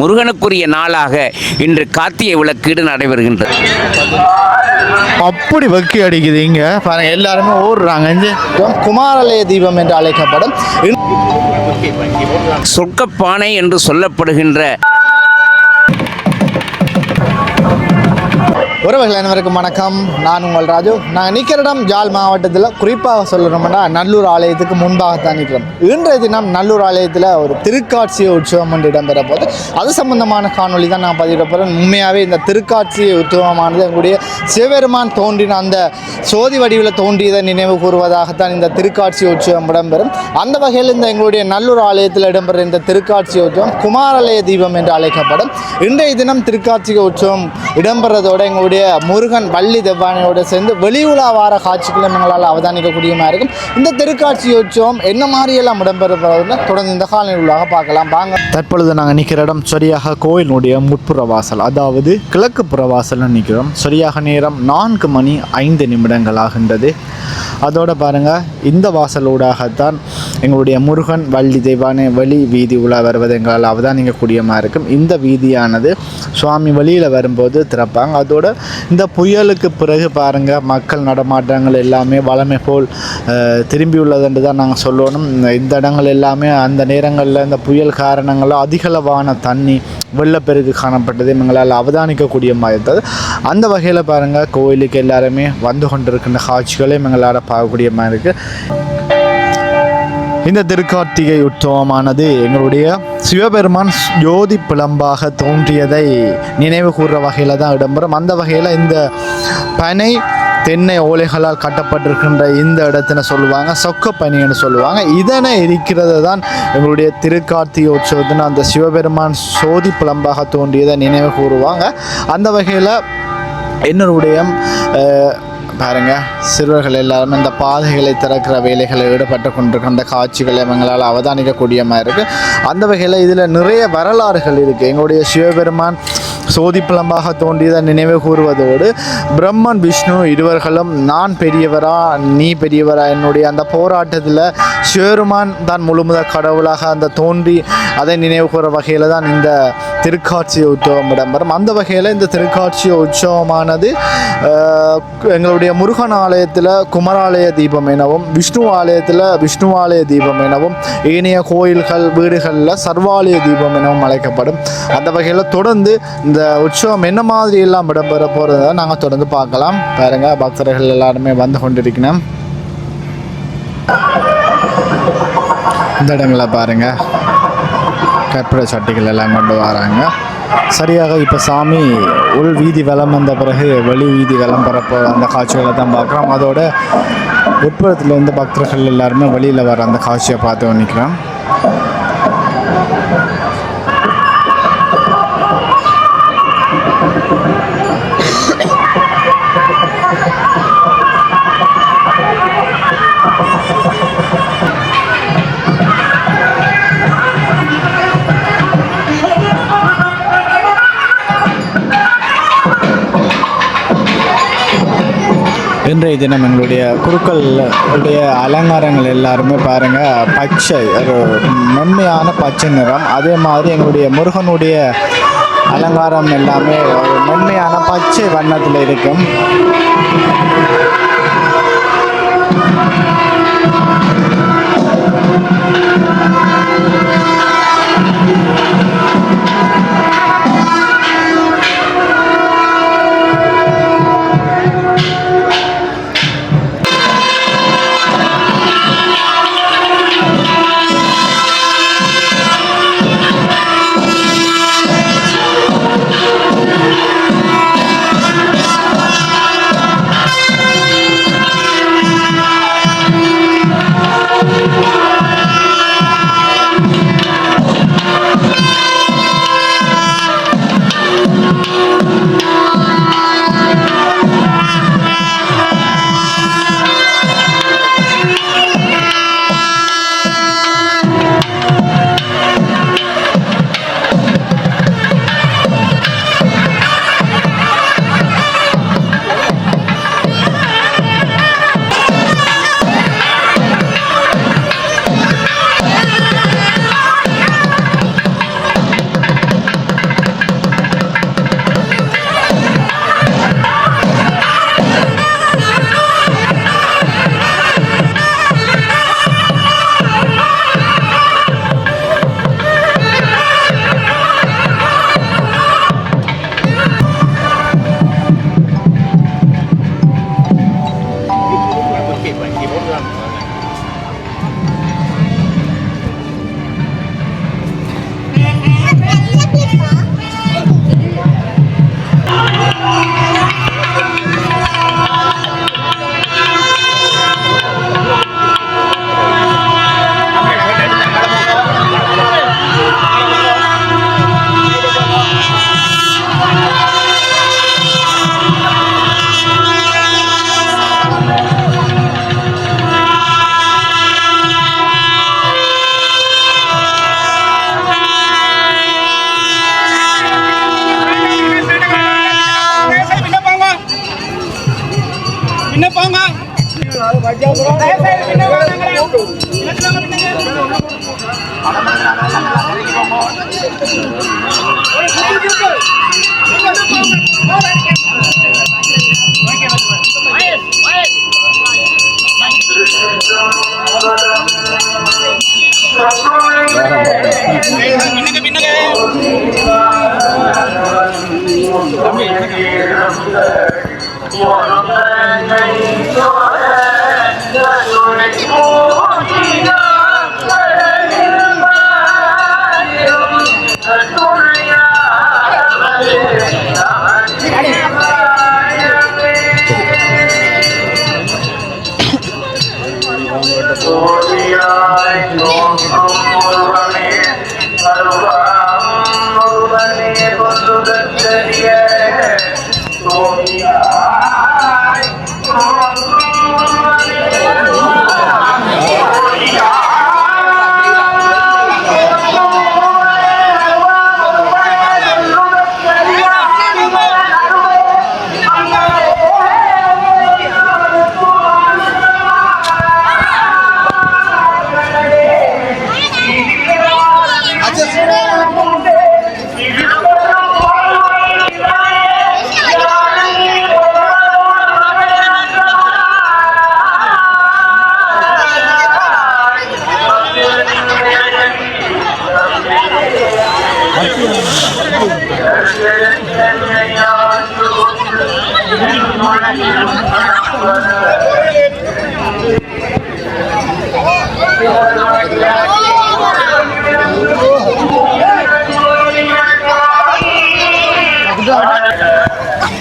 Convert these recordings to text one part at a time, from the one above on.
முருகனுக்குரிய நாளாக இன்று கார்த்திகை விளக்கீடு நடைபெறுகின்றது. அப்படி வெக்கி அடிக்குது இங்க. பாருங்க எல்லாருமே ஓடுறாங்க. குமாரலய தீபம் என்று அழைக்கப்படும். சொர்க்கப்பானை என்று சொல்லப்படுகின்ற உறவுகள் அனைவருக்கும் வணக்கம். நான் உங்கள் ராஜு. நாங்கள் நிற்கிற இடம் ஜாழ் மாவட்டத்தில் குறிப்பாக சொல்லணும்னா நல்லூர் ஆலயத்துக்கு முன்பாகத்தான் நிற்கிறோம். இன்றைய தினம் நல்லூர் ஆலயத்தில் ஒரு திருக்காட்சி உற்சவம் ஒன்று இடம்பெற போது அது சம்பந்தமான காணொலி தான் நான் பதிவிட போகிறேன் உண்மையாகவே இந்த திருக்காட்சி உற்சவமானது எங்களுடைய சிவபெருமான் தோன்றின அந்த சோதி வடிவில் தோன்றியதை நினைவு கூறுவதாகத்தான் இந்த திருக்காட்சி உற்சவம் இடம்பெறும். அந்த வகையில் இந்த எங்களுடைய நல்லூர் ஆலயத்தில் இடம்பெறும் இந்த திருக்காட்சி உற்சவம் குமாரலய தீபம் என்று அழைக்கப்படும். இன்றைய தினம் திருக்காட்சி உற்சவம் இடம்பெறதோட எங்களுடைய முருகன் வள்ளி தெவ்வானையோடு சேர்ந்து வெளி உலா வார காட்சிகளும் எங்களால் அவதானிக்கக்கூடியமாக இருக்கும். இந்த திருக்காட்சி உற்சவம் என்ன மாதிரியெல்லாம் இடம்பெறுகிறதுன்னு தொடர்ந்து இந்த காலநிலை உள்ளாக பார்க்கலாம். வாங்க. தற்பொழுது நாங்கள் நிற்கிற இடம் சரியாக கோயிலுடைய முற்புற வாசல் அதாவது கிழக்கு புற வாசல்னு நிற்கிறோம் சரியாக நேரம் நான்கு மணி ஐந்து நிமிடங்கள் ஆகின்றது. அதோடு பாருங்க இந்த வாசலூடாகத்தான் எங்களுடைய முருகன் வள்ளி தெய்வானே வழி வீதி உலா வருவது எங்களால் அவதானிக்கக்கூடியமாக இருக்கும். இந்த வீதியானது சுவாமி வழியில் வரும்போது திறப்பாங்க. அதோட இந்த புயலுக்கு பிறகு பாருங்கள் மக்கள் நடமாட்டங்கள் எல்லாமே வளமை போல் அஹ், திரும்பியுள்ளதுன்னு தான் நாங்கள் சொல்லணும். இந்த இடங்கள் எல்லாமே அந்த நேரங்களில் இந்த புயல் காரணங்களோ அதிகளவான தண்ணி வெள்ளப்பெருக்கு காணப்பட்டது எங்களால் அவதானிக்கக்கூடிய மாதிரி இருந்தது. அந்த வகையில் பாருங்கள் கோயிலுக்கு எல்லாருமே வந்து கொண்டிருக்கின்ற காட்சிகளையும் எங்களால் பார்க்கக்கூடிய மாதிரி இருக்குது இந்த திருக்கார்த்திகை உற்சவமானது எங்களுடைய சிவபெருமான் ஜோதி பிளம்பாக தோன்றியதை நினைவு கூறுற வகையில் தான் இடம்பெறும். அந்த வகையில் இந்த பனை தென்னை ஓலைகளால் கட்டப்பட்டிருக்கின்ற இந்த இடத்தின சொல்லுவாங்க சொக்க பனின்னு சொல்லுவாங்க. இதனை இருக்கிறது தான் எங்களுடைய திருக்கார்த்திகை உற்சவத்தின் அந்த சிவபெருமான் சோதி பிளம்பாக தோன்றியதை நினைவு கூறுவாங்க. அந்த வகையில் என்னுடைய பாருங்கள் பாருங்க சிறுவர்கள் எல்லாருமே இந்த பாதைகளை திறக்கிற வேலைகளை ஈடுபட்டு கொண்டிருக்கின்ற காட்சிகளை எங்களால் அவதானிக்கக்கூடிய மாதிரி இருக்குது அந்த வகையில் இதில் நிறைய வரலாறுகள் இருக்குது எங்களுடைய சிவபெருமான் சோதிப்பலமாக தோன்றியதை நினைவு கூறுவதோடு பிரம்மன் விஷ்ணு இருவர்களும் நான் பெரியவரா நீ பெரியவரா என்னுடைய அந்த போராட்டத்தில் ஷேருமான் தான் முழுமுத கடவுளாக அந்த தோன்றி அதை நினைவு கூற வகையில் தான் இந்த திருக்காட்சி உற்சவம் இடம்பெறும். அந்த வகையில் இந்த திருக்காட்சி உற்சவமானது எங்களுடைய முருகன் ஆலயத்தில் குமராலய தீபம் எனவும் விஷ்ணு ஆலயத்தில் விஷ்ணு ஆலய தீபம் எனவும் ஏனைய கோயில்கள் வீடுகளில் சர்வாலய தீபம் எனவும் அழைக்கப்படும். அந்த வகையில் தொடர்ந்து இந்த உற்சவம் என்ன மாதிரி எல்லாம் இடம்பெற போகிறத நாங்கள் தொடர்ந்து பார்க்கலாம். பாருங்க பக்தர்கள் எல்லாருமே வந்து கொண்டிருக்கணும். இந்த இடங்களை பாருங்க. கற்பூர சட்டிகள் எல்லாம் கொண்டு வராங்க. சரியாக இப்போ சாமி உள் வீதி வலம் வந்த பிறகு வெளி வீதி வலம் வரப்போ அந்த காட்சிகளை தான் பார்க்குறோம். அதோட உட்புறத்தில் இருந்து பக்தர்கள் எல்லாருமே வெளியில் வர அந்த காட்சியை பார்த்து நிற்கிறோம் இன்றைய தினம் எங்களுடைய குருக்களுடைய அலங்காரங்கள் எல்லாருமே பாருங்கள் பச்சை ஒரு மென்மையான பச்சை நிறம். அதே மாதிரி எங்களுடைய முருகனுடைய அலங்காரம் எல்லாமே ஒரு மென்மையான பச்சை வண்ணத்தில் இருக்கும்.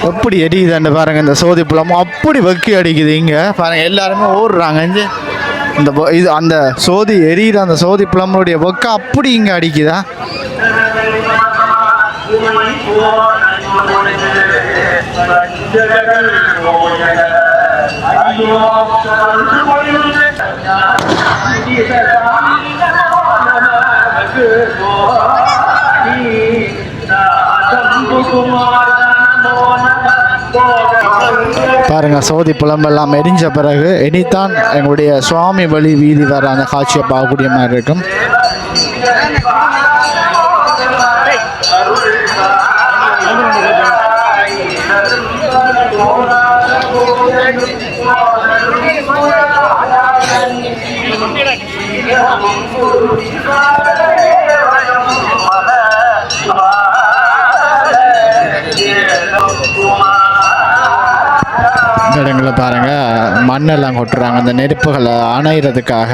எப்படி எரியுதுன்னு பாருங்க இந்த சோதி புலம் அப்படி வெக்கி அடிக்குது இங்க. பாருங்க எல்லாருமே ஓடுறாங்க. இந்த இது அந்த சோதி எரியுது அந்த சோதி புலம்புடைய வெக்க அப்படி இங்க அடிக்குதா? பாருங்க சோதி புலம்பெல்லாம் எரிஞ்ச பிறகு இனித்தான் எங்களுடைய சுவாமி வழி வீதி வர அந்த காட்சியை பார்க்கக்கூடிய மாதிரி இருக்கும். பாருங்க மண்ணெல்லாம் கொட்டுறாங்க. அந்த நெருப்புகளை அணையிறதுக்காக.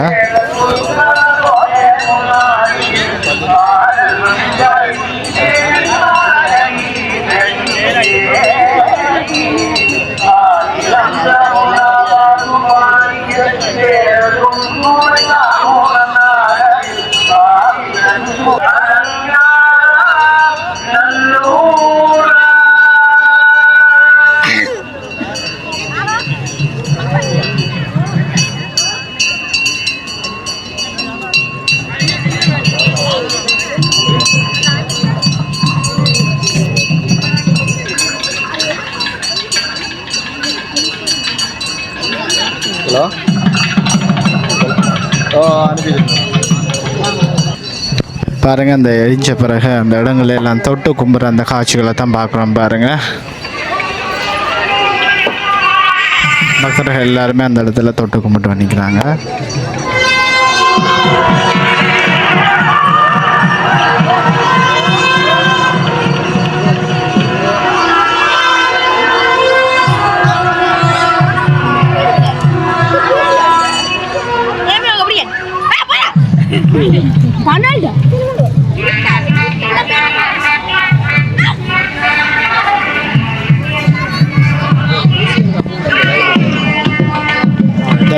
பாருங்க அந்த எரிஞ்ச பிறகு அந்த இடங்கள் எல்லாம் தொட்டு கும்புற அந்த காட்சிகளை தான் பார்க்குறோம் பாருங்க பக்தர்கள் எல்லாருமே அந்த இடத்துல தொட்டு கும்பிட்டு பண்ணிக்கிறாங்க Dame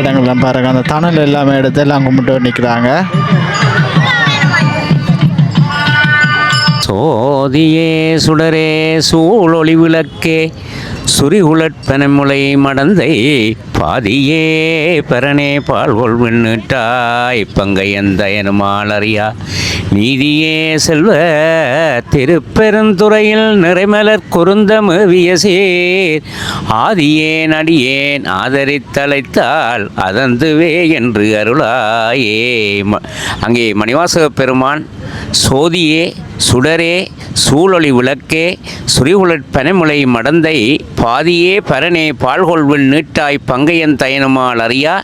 இடங்கள்லாம் பாருங்க. அந்த தணல் எல்லாமே எடுத்து எல்லாம் கும்பிட்டு நிற்கிறாங்க சோதியே சுடரே சூழொளி விளக்கே சுரிகுலற்பனமுலை மடந்தை பாதியே பரனே பால்கொள் விண்ணுட்டாய் பங்கையந்தயனுமாளறியா நீதியே செல்வ திருப்பெருந்துறையில் நிறைமலர் குருந்த மேவிய ஆதியேன் அடியேன் ஆதரித்தழைத்தால் அதந்துவே என்று அருளாயே. ம- அங்கே மணிவாசக பெருமான் சோதியே சுடரே சூழொளி விளக்கே சுரிகுலற் பனைமுலை மடந்தை பாதியே பரனே பால்கொள்வில் நீட்டாய் பங்கையன் தயனுமால் அறியா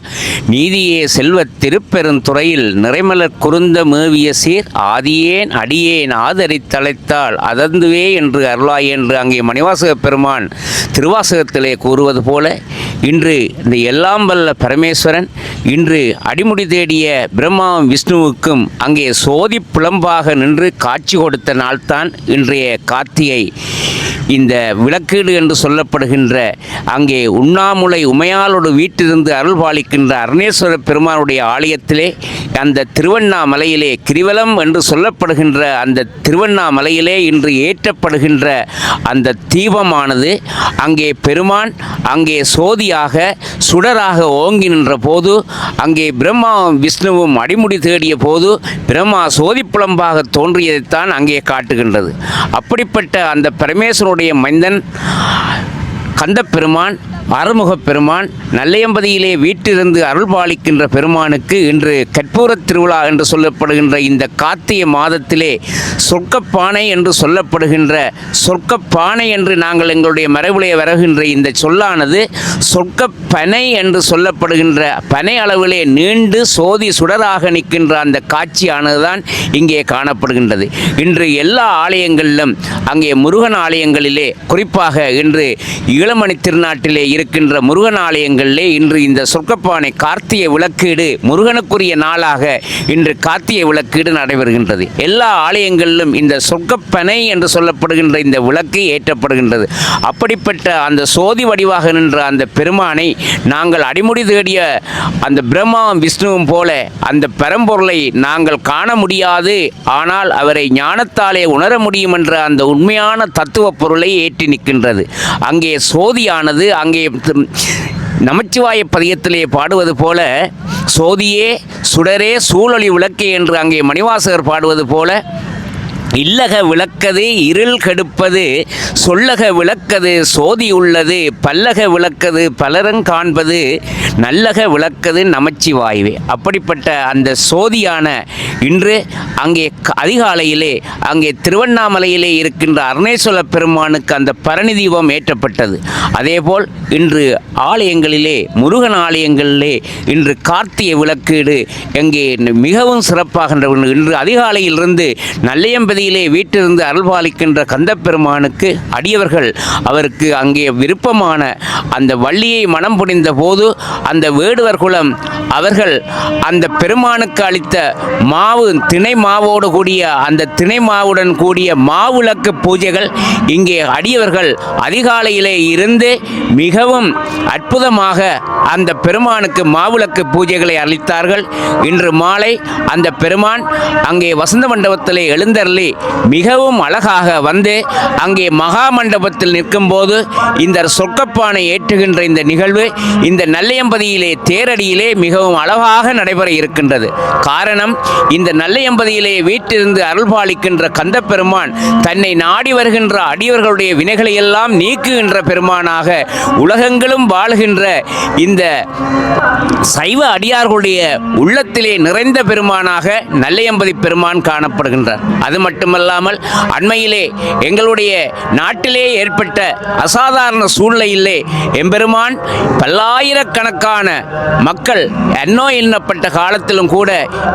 நீதியே செல்வத் திருப்பெருந்துறையில் நிறைமலர் குருந்த மேவிய சீர் ஆதியேன் அடியேன் ஆதரித்தழைத்தால் அதந்துவே என்று அருளாய் என்று அங்கே மணிவாசக பெருமான் திருவாசகத்திலே கூறுவது போல இன்று இந்த எல்லாம் வல்ல பரமேஸ்வரன் இன்று அடிமுடி தேடிய பிரம்மாவும் விஷ்ணுவுக்கும் அங்கே சோதி புலம்பாக நின்று காட்சி கொடுத்த நாள்தான் இன்றைய கார்த்திகை. இந்த விளக்கீடு என்று சொல்லப்படுகின்ற அங்கே உண்ணாமுலை உமையாளோடு வீட்டிலிருந்து அருள் பாலிக்கின்ற அருணேஸ்வர பெருமானுடைய ஆலயத்திலே அந்த திருவண்ணாமலையிலே கிரிவலம் என்று சொல்லப்படுகின்ற அந்த திருவண்ணாமலையிலே இன்று ஏற்றப்படுகின்ற அந்த தீபமானது அங்கே பெருமான் அங்கே சோதியாக சுடராக ஓங்கி நின்ற போது அங்கே பிரம்மா விஷ்ணுவும் அடிமுடி தேடிய போது பிரம்மா சோதிப்புலம்பாக தோன்றியதைத்தான் அங்கே காட்டுகின்றது. அப்படிப்பட்ட அந்த பரமேஸ்வரனுடைய மைந்தன் கந்த பெருமான் அறுமுகப் பெருமான் நல்லையம்பதியிலே வீட்டிலிருந்து அருள் பாலிக்கின்ற பெருமானுக்கு இன்று கற்பூரத் திருவிழா என்று சொல்லப்படுகின்ற இந்த கார்த்திகை மாதத்திலே சொர்க்கப்பானை என்று சொல்லப்படுகின்ற சொர்க்கப்பானை என்று நாங்கள் எங்களுடைய மரபிலே வருகின்ற இந்த சொல்லானது சொர்க்கப்பனை என்று சொல்லப்படுகின்ற பனை அளவிலே நீண்டு சோதி சுடராக நிற்கின்ற அந்த காட்சியானதுதான் இங்கே காணப்படுகின்றது. இன்று எல்லா ஆலயங்களிலும் அங்கே முருகன் ஆலயங்களிலே குறிப்பாக இன்று இளமணி திருநாட்டிலே இருக்கின்ற முருகன் ஆலயங்களிலே இன்று இந்த சொர்க்கப்பானை கார்த்திகை விளக்கீடு முருகனுக்குரிய நாளாக இன்று கார்த்திகை விளக்கீடு நடைபெறுகின்றது. எல்லா ஆலயங்களிலும் இந்த சொர்க்கப்பனை என்று சொல்லப்படுகின்ற இந்த விளக்கு ஏற்றப்படுகின்றது. அப்படிப்பட்ட அந்த சோதி வடிவாக நின்ற அந்த பெருமானை நாங்கள் அடிமுடி தேடிய அந்த பிரம்மாவும் விஷ்ணுவும் போல அந்த பரம்பொருளை நாங்கள் காண முடியாது. ஆனால் அவரை ஞானத்தாலே உணர முடியும் என்ற அந்த உண்மையான தத்துவ பொருளை ஏற்றி நிற்கின்றது. அங்கே சோதியானது அங்கே நமச்சிவாய பதியத்திலே பாடுவது போல சோதியே சுடரே சூழலி விளக்கே என்று அங்கே மணிவாசகர் பாடுவது போல இல்லக விளக்கது இருள் கெடுப்பது சொல்லக விளக்கது சோதி உள்ளது பல்லக விளக்கது பலரும் காண்பது நல்லக விளக்கது நமச்சிவாயுவே அப்படிப்பட்ட அந்த சோதியான இன்று அங்கே அதிகாலையிலே அங்கே திருவண்ணாமலையிலே இருக்கின்ற அருணேஸ்வர பெருமானுக்கு அந்த பரணி தீபம் ஏற்றப்பட்டது அதேபோல் இன்று ஆலயங்களிலே முருகன் ஆலயங்களிலே இன்று கார்த்திகை விளக்கீடு எங்கே மிகவும் சிறப்பாகின்ற ஒன்று. இன்று அதிகாலையிலிருந்து நல்லையம்பதியிலே வீட்டிலிருந்து அருள்பாலிக்கின்ற கந்தப்பெருமானுக்கு அடியவர்கள் அவருக்கு அங்கே விருப்பமான அந்த வள்ளியை மனம் புரிந்த போது அந்த வேடுவர் குலம் அவர்கள் அந்த பெருமானுக்கு அளித்த மாவு திணை மாவோடு கூடிய அந்த திணை மாவுடன் கூடிய மாவிளக்கு பூஜைகள் இங்கே அடியவர்கள் அதிகாலையிலே இருந்து மிகவும் அற்புதமாக அந்த பெருமானுக்கு மாவிளக்கு பூஜைகளை அளித்தார்கள். இன்று மாலை அந்த பெருமான் அங்கே வசந்த மண்டபத்திலே எழுந்தருளி மிகவும் அழகாக வந்து அங்கே மகா மண்டபத்தில் நிற்கும்போது இந்த சொர்க்கப்பானை ஏற்றுகின்ற இந்த நிகழ்வு இந்த நல்லையம்பதியிலே தேரடியிலே மிகவும் அழகாக நடைபெற இருக்கின்றது. காரணம் இந்த நல்லையம்பதியிலே வீட்டிலிருந்து அருள்பாலிக்கின்ற கந்த பெருமான் தன்னை நாடி வருகின்ற அடியவர்களுடைய வினைகளை எல்லாம் நீக்குகின்ற பெருமானாக உலகங்களும் வாழுகின்ற இந்த சைவ அடியார்களுடைய உள்ளத்திலே நிறைந்த பெருமானாக நல்லையம்பதி பெருமான் காணப்படுகின்றார். அது மட்டும் மட்டுமல்லாமல் அண்மையிலே எங்களுடைய நாட்டிலே ஏற்பட்ட அசாதாரண சூழ்நிலையிலே எம்பெருமான் பல்லாயிரக்கணக்கான மக்கள் எண்ணோ எண்ணப்பட்ட காலத்திலும் கூட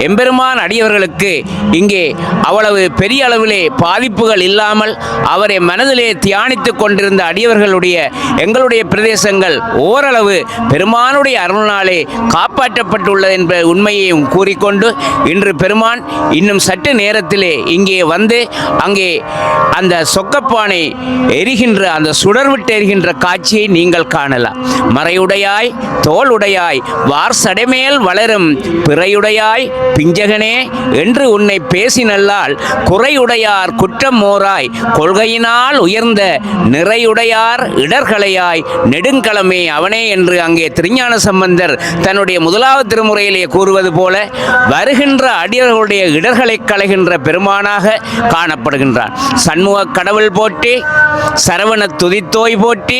எம்பெருமான் அடியவர்களுக்கு இங்கே அவ்வளவு பெரிய அளவிலே பாதிப்புகள் இல்லாமல் அவரை மனதிலே தியானித்துக் கொண்டிருந்த அடியவர்களுடைய எங்களுடைய பிரதேசங்கள் ஓரளவு பெருமானுடைய அருள்நாளே காப்பாற்றப்பட்டுள்ளது என்ற உண்மையையும் கூறிக்கொண்டு இன்று பெருமான் இன்னும் சற்று நேரத்திலே இங்கே வந்து அங்கே அந்த சொக்கப்பானை எரிகின்ற அந்த சுடர்விட்டு எரிகின்ற காட்சியை நீங்கள் காணலாம். மறையுடையாய் தோளுடையாய் வார் சடைமேல் வளரும் பிறையுடையாய் பிஞ்சகனே என்று உன்னை பேசினல்லால் குறையுடையார் குற்றம் மோராய் கொள்கையினால் உயர்ந்த நிறையுடையார் இடர்களையாய் நெடுங்கலமே அவனே என்று அங்கே திருஞான சம்பந்தர் தன்னுடைய முதலாவது திருமுறையிலே கூறுவது போல வருகின்ற அடியர்களுடைய இடர்களை களைகின்ற பெருமானாக காணப்படுகின்றான் சண்முக கடவுள் போட்டி சரவண துதித்தோய் போட்டி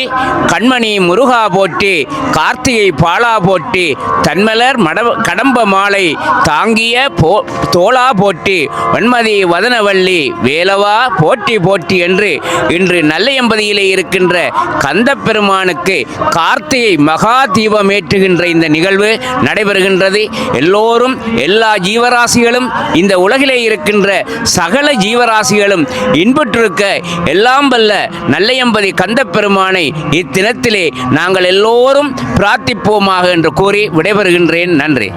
கண்மணி முருகா போட்டி கார்த்திகை பாலா போட்டி தன்மலர் மடவ கடம்ப மாலை தாங்கிய போ தோளா போட்டி வன்மதி வதனவள்ளி வேலவா போட்டி போட்டி என்று இன்று நல்லையம்பதியிலே இருக்கின்ற கந்த பெருமானுக்கு கார்த்திகை மகா தீபம் ஏற்றுகின்ற இந்த நிகழ்வு நடைபெறுகின்றது. எல்லோரும் எல்லா ஜீவராசிகளும் இந்த உலகிலே இருக்கின்ற சகல சகல ஜீவராசிகளும் இன்புற்றிருக்க எல்லாம் வல்ல நல்லையம்பதி கந்த பெருமானை இத்தினத்திலே நாங்கள் எல்லோரும் பிரார்த்திப்போமாக என்று கூறி விடைபெறுகின்றேன். நன்றி.